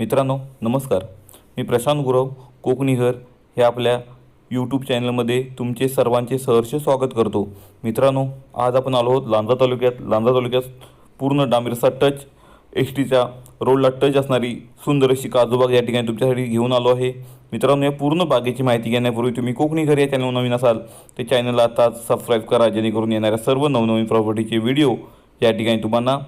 मित्रांनो नमस्कार. मी प्रशांत गुरव कोकणीघर. हे आपल्या यूट्यूब चॅनलमध्ये तुमचे सर्वांचे सहर्ष स्वागत करतो. मित्रांनो आज आपण आलो आहोत लांजा तालुक्यात. लांजा तालुक्यात पूर्ण डांबिरसा टच एस टीच्या रोडला टच असणारी सुंदर अशी काजूबाग या ठिकाणी तुमच्यासाठी घेऊन आलो आहे. मित्रांनो या पूर्ण बागेची माहिती घेण्यापूर्वी तुम्ही कोकणी घर या चॅनल नवीन असाल ते चॅनलला आता सबस्क्राईब करा जेणेकरून येणाऱ्या सर्व नवनवीन प्रॉपर्टीचे व्हिडिओ या ठिकाणी तुम्हाला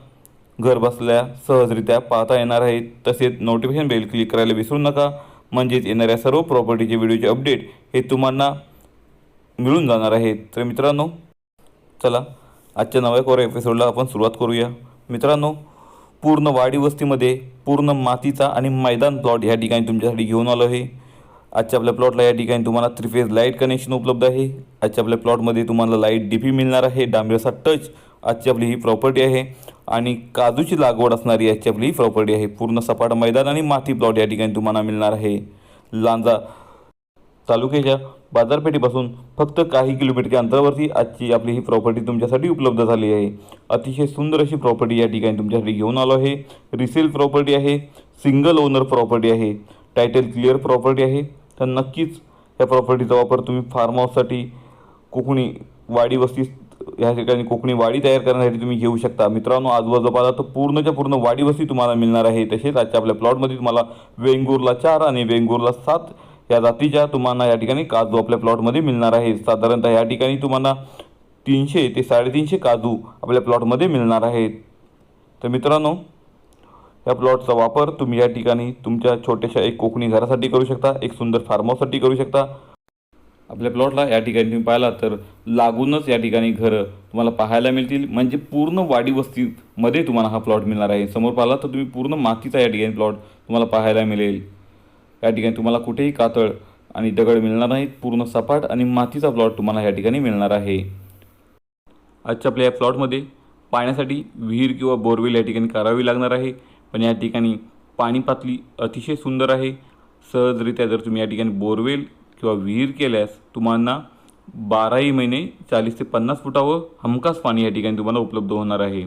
घर बसल्या सहजरित्या पाहता येणार आहेत. तसेच नोटिफिकेशन बेल क्लिक करायला विसरू नका. म्हणजेच येणाऱ्या सर्व प्रॉपर्टीचे व्हिडिओचे अपडेट हे तुम्हाला मिळून जाणार आहेत. तर मित्रांनो चला आजच्या नव्या कोऱ्या एपिसोडला आपण सुरुवात करूया. मित्रांनो पूर्ण वाडी वस्तीमध्ये पूर्ण मातीचा आणि मैदान प्लॉट या ठिकाणी तुमच्यासाठी घेऊन आलो आहे. आजच्या आपल्या प्लॉटला या ठिकाणी तुम्हाला थ्री फेज लाइट कनेक्शन उपलब्ध आहे. आजच्या आपल्या प्लॉटमध्ये तुम्हाला लाइट डी पी मिळणार आहे. डांबरेसा टच आजची आपली ही प्रॉपर्टी आहे. आणि काजूची लागवड असणारी आजची आपली ही प्रॉपर्टी आहे. पूर्ण सपाट मैदान आणि माती प्लॉट या ठिकाणी तुम्हाला मिळणार आहे. लांजा तालुक्याच्या बाजारपेठेपासून फक्त काही किलोमीटरच्या अंतरावरती आजची आपली ही प्रॉपर्टी तुमच्यासाठी उपलब्ध झाली आहे. अतिशय सुंदर अशी प्रॉपर्टी या ठिकाणी तुमच्यासाठी घेऊन आलो आहे. रिसेल प्रॉपर्टी आहे. सिंगल ओनर प्रॉपर्टी आहे. टायटल क्लिअर प्रॉपर्टी आहे. तर नक्कीच या प्रॉपर्टीचा वापर तुम्ही फार्म हाऊससाठी कोकणी वाडी वस्ती या ठिकाणी कोकणी वाडी तयार करण्यासाठी तुम्ही घेऊ शकता. मित्रांनो आजूबाजूला तर पूर्णच्या पूर्ण वाडी वस्ती तुम्हाला मिळणार आहे. तसेच आजच्या आपल्या प्लॉटमध्ये तुम्हाला वेंगूरला चार आणि वेंगूरला सात या जातीच्या तुम्हाला या ठिकाणी काजू आपल्या प्लॉटमध्ये मिळणार आहे. साधारणतः या ठिकाणी तुम्हाला तीनशे ते साडेतीनशे काजू आपल्या प्लॉटमध्ये मिळणार आहेत. तर मित्रांनो या प्लॉटचा वापर तुम्ही या ठिकाणी तुमच्या छोट्याशा एक कोकणी घरासाठी करू शकता एक सुंदर फार्म हाऊससाठी करू शकता. आपल्या प्लॉटला या ठिकाणी तुम्ही पाहिला तर लागूनच या ठिकाणी घरं तुम्हाला पाहायला मिळतील. म्हणजे पूर्ण वाडी वस्तीमध्ये तुम्हाला हा प्लॉट मिळणार आहे. समोर पाहिला तर तुम्ही पूर्ण मातीचा या ठिकाणी प्लॉट तुम्हाला पाहायला मिळेल. या ठिकाणी तुम्हाला कुठेही कातळ आणि दगड मिळणार नाहीत. पूर्ण सपाट आणि मातीचा प्लॉट तुम्हाला या ठिकाणी मिळणार आहे. आजच्या आपल्या या प्लॉटमध्ये पाण्यासाठी विहीर किंवा बोरवेल या ठिकाणी करावी लागणार आहे. पण या ठिकाणी पाणी पातळी अतिशय सुंदर आहे. सहजरित्या जर तुम्ही या ठिकाणी बोरवेल किंवा विहीर केल्यास तुम्हाला बाराही महिने चाळीस ते पन्नास फुटावर हमखास पाणी या ठिकाणी तुम्हाला उपलब्ध होणार आहे.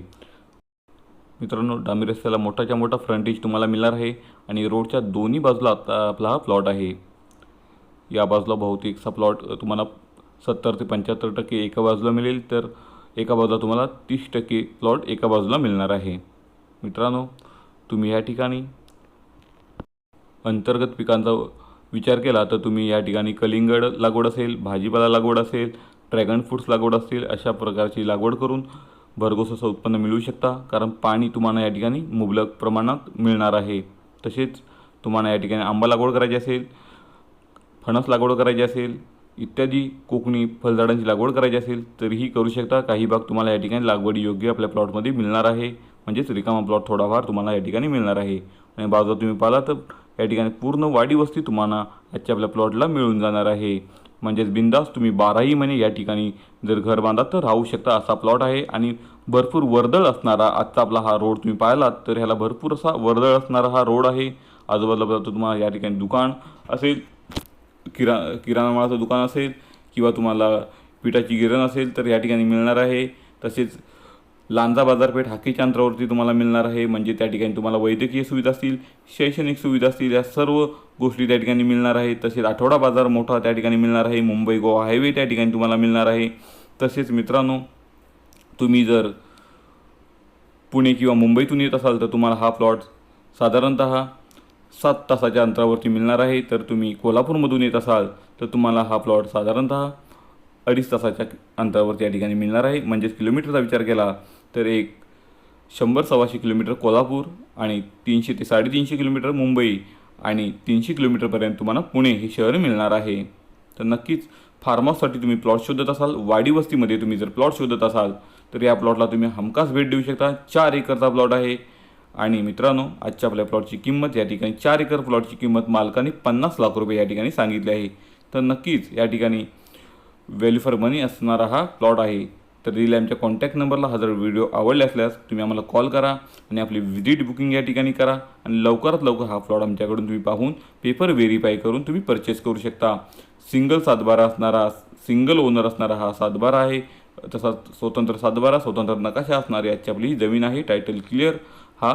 मित्रांनो डांबी रस्त्याला मोठाच्या मोठा फ्रंटेज तुम्हाला मिळणार आहे आणि रोडच्या दोन्ही बाजूला आता आपला हा प्लॉट आहे. या बाजूला बहुतेकचा प्लॉट तुम्हाला सत्तर ते पंच्याहत्तर टक्के एका बाजूला मिळेल तर एका बाजूला तुम्हाला तीस टक्के प्लॉट एका बाजूला मिळणार आहे. मित्रांनो तुम्ही या ठिकाणी अंतर्गत पिकांचा विचार केला तर तुम्ही या ठिकाणी कलिंगड लागवड असेल भाजीपाला लागवड असेल ड्रॅगन फ्रूट्स लागवड असतील अशा प्रकारची लागवड करून भरघोस असं उत्पन्न मिळवू शकता. कारण पाणी तुम्हाला या ठिकाणी मुबलक प्रमाणात मिळणार आहे. तसेच तुम्हाला या ठिकाणी आंबा लागवड करायची असेल फणस लागवड करायची असेल इत्यादी कोकणी फळझाडांची लागवड करायची असेल तरीही करू शकता. काही भाग तुम्हाला या ठिकाणी लागवड योग्य आपल्या प्लॉटमध्ये मिळणार आहे. म्हणजेच रिकामा प्लॉट थोडाफार तुम्हाला या ठिकाणी मिळणार आहे. आणि बाजूला तुम्ही पाहिला तर या ठिकाणी पूर्ण वाडी वस्ती तुम्हाला आजच्या आपल्या प्लॉटला मिळून जाणार आहे. म्हणजेच बिंदास तुम्ही बाराही महिने या ठिकाणी जर घर बांधा तर राहू शकता असा प्लॉट आहे आणि भरपूर वर्दळ असणारा आजचा आपला हा रोड तुम्ही पाहिलात तर ह्याला भरपूर असा वर्दळ असणारा हा रोड आहे. आजूबाजूला तुम्हाला या ठिकाणी दुकान असेल किरा किराणा माळाचं दुकान असेल किंवा तुम्हाला पिठाची गिरण असेल तर या ठिकाणी मिळणार आहे. तसेच लांजा बाजारपेठ हाकीच्या अंतरावरती तुम्हाला मिळणार आहे. म्हणजे त्या ठिकाणी तुम्हाला वैद्यकीय सुविधा असतील शैक्षणिक सुविधा असतील या सर्व गोष्टी त्या ठिकाणी मिळणार आहे तसेच आठवडा बाजार मोठा त्या ठिकाणी मिळणार आहे. मुंबई गोवा हायवे त्या ठिकाणी तुम्हाला मिळणार आहे. तसेच मित्रांनो तुम्ही जर पुणे किंवा मुंबईतून येत असाल तर तुम्हाला हा प्लॉट साधारणत सात तासाच्या अंतरावरती मिळणार आहे. तर तुम्ही कोल्हापूरमधून येत असाल तर तुम्हाला हा प्लॉट साधारणतः अडीच तासाच्या अंतरावरती या ठिकाणी मिळणार आहे. म्हणजेच किलोमीटरचा विचार केला तर एक शंभर सव्वाशे किलोमीटर कोल्हापूर आणि तीनशे ते साडेतीनशे किलोमीटर मुंबई आणि तीनशे किलोमीटरपर्यंत तुम्हाला पुणे हे शहर मिळणार आहे. तर नक्कीच फार्म हाऊससाठी तुम्ही प्लॉट शोधत असाल वाडी वस्तीमध्ये तुम्ही जर प्लॉट शोधत असाल तर या प्लॉटला तुम्ही हमखास भेट देऊ शकता. चार एकरचा प्लॉट आहे. आणि मित्रांनो आजच्या आपल्या प्लॉटची किंमत या ठिकाणी चार एकर प्लॉटची किंमत मालकाने पन्नास लाख रुपये या ठिकाणी सांगितली आहे. तर नक्कीच या ठिकाणी व्हॅल्यू फॉर मनी असणारा हा प्लॉट आहे. तर दिलेल्या आमच्या कॉन्टॅक्ट नंबरला हा जर व्हिडिओ आवडले असल्यास तुम्ही आम्हाला कॉल करा आणि आपली व्हिजिट बुकिंग या ठिकाणी करा आणि लवकरात लवकर हा प्लॉट आमच्याकडून तुम्ही पाहून पेपर व्हेरीफाय करून तुम्ही परचेस करू शकता. सिंगल सातबारा असणारा सिंगल ओनर असणारा हा सातबारा आहे. तसा स्वतंत्र सातबारा स्वतंत्र नकाशा असणारी आजची आपली ही जमीन आहे. टायटल क्लिअर हा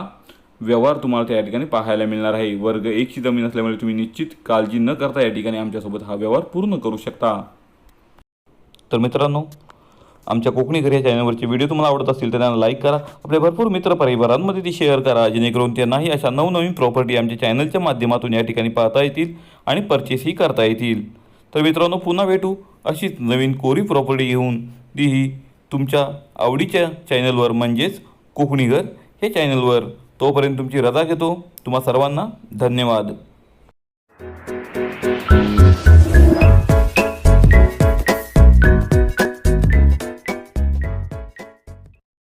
व्यवहार तुम्हाला त्या ठिकाणी पाहायला मिळणार आहे. वर्ग एकची जमीन असल्यामुळे तुम्ही निश्चित काळजी न करता या ठिकाणी आमच्यासोबत हा व्यवहार पूर्ण करू शकता. तर मित्रांनो आमच्या कोकणी घर या चॅनलवरचे व्हिडिओ तुम्हाला आवडत असतील तर त्यांना लाईक करा. आपल्या भरपूर मित्र परिवारांमध्ये ती शेअर करा जेणेकरून त्यांनाही अशा नवनवीन प्रॉपर्टी आमच्या चॅनलच्या माध्यमातून या ठिकाणी पाहता येतील आणि परचेसही करता येतील. तर मित्रांनो पुन्हा भेटू अशीच नवीन कोरी प्रॉपर्टी घेऊन. तीही तुमच्या आवडीच्या चॅनलवर म्हणजेच कोकणी घर हे चॅनलवर. तोपर्यंत तुमची रजा घेतो. तुम्हा सर्वांना धन्यवाद.